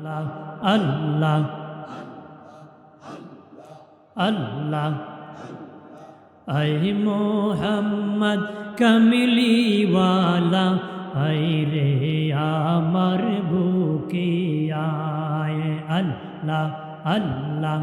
আল্লাহ আল্লাহ আল্লাহ I Mohammad কমলিওয়ালা, I রে আমার বুকে আয়। আল্লাহ আল্লাহ।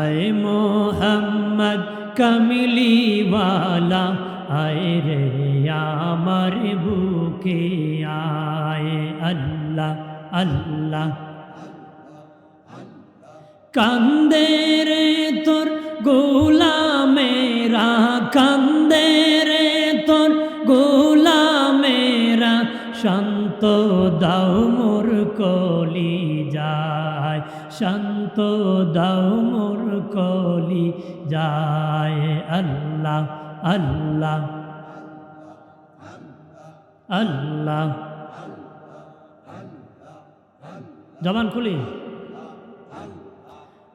আয় মোহাম্মদ কমলিওয়ালা আয় রে, আমার বুকে আয়। আল্লাহ আল্লাহ। কান্দে রে তোর গোলামেরা কান্দে রে তোর গোলামেরা শান্ত দাও মোর কলি যায় শান্ত দাও মোর কলি যায় আল্লাহ আল্লাহ। আল্লাহ। জবান খুলি।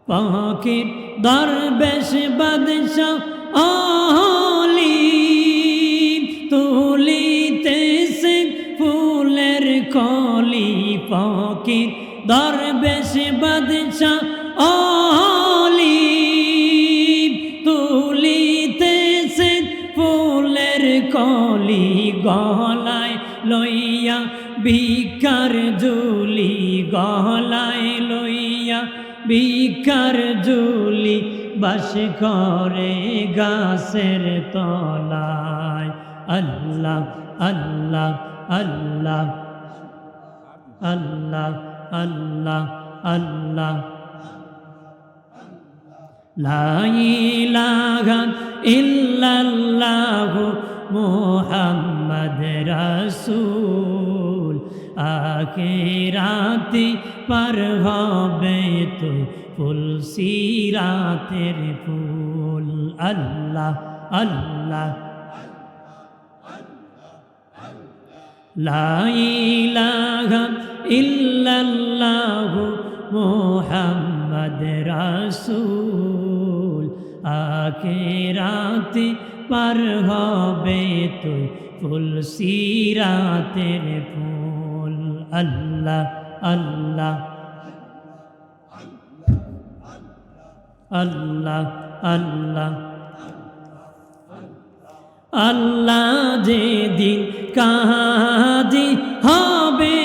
পাখির দরবেশ বাদশাহ আলি তুলিতেছে ফুলের কলি পাখির দরবেশ বাদশাহ কলি গলায় লইয়া বিকার জুলি গলায় লইয়া বিকার জুলি বাস করে গাছের তলায়। আল্লাহ আল্লাহ আল্লাহ আল্লাহ আল্লাহ আল্লাহ। লা ইলাহা ইল্লাল্লাহু। মুহাম্মদ রাসূল। আখিরাতে পার হবে তুই ফুল সিরাতের ফুল। আল্লাহ আল্লাহ লা ইলাহা ইল্লাল্লাহু মুহাম্মদ রাসূল। আখিরাতে পার হবে তুই ফুল সিরাতের ফুল। আল্লাহ আল্লাহ আল্লাহ আল্লাহ আল্লাহ যেদিন কাজী হবে,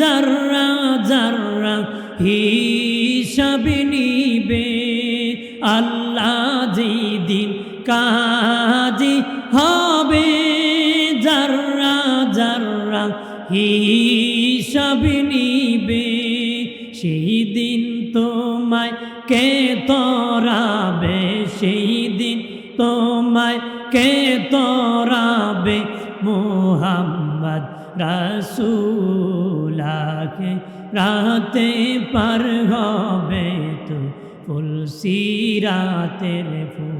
যার্রা যার্রা হিসাব নিবে, আল্লাহ কাজী হবে যার্রা যার্রা হিসাব নিবে, সেই দিন তোমায় কে তরাবে, সেই দিন তোমায় কে তরাবে, মোহাম্মদ রাসুলাকে রাতে পার হবে তো ফুল সিরাতের ফুল।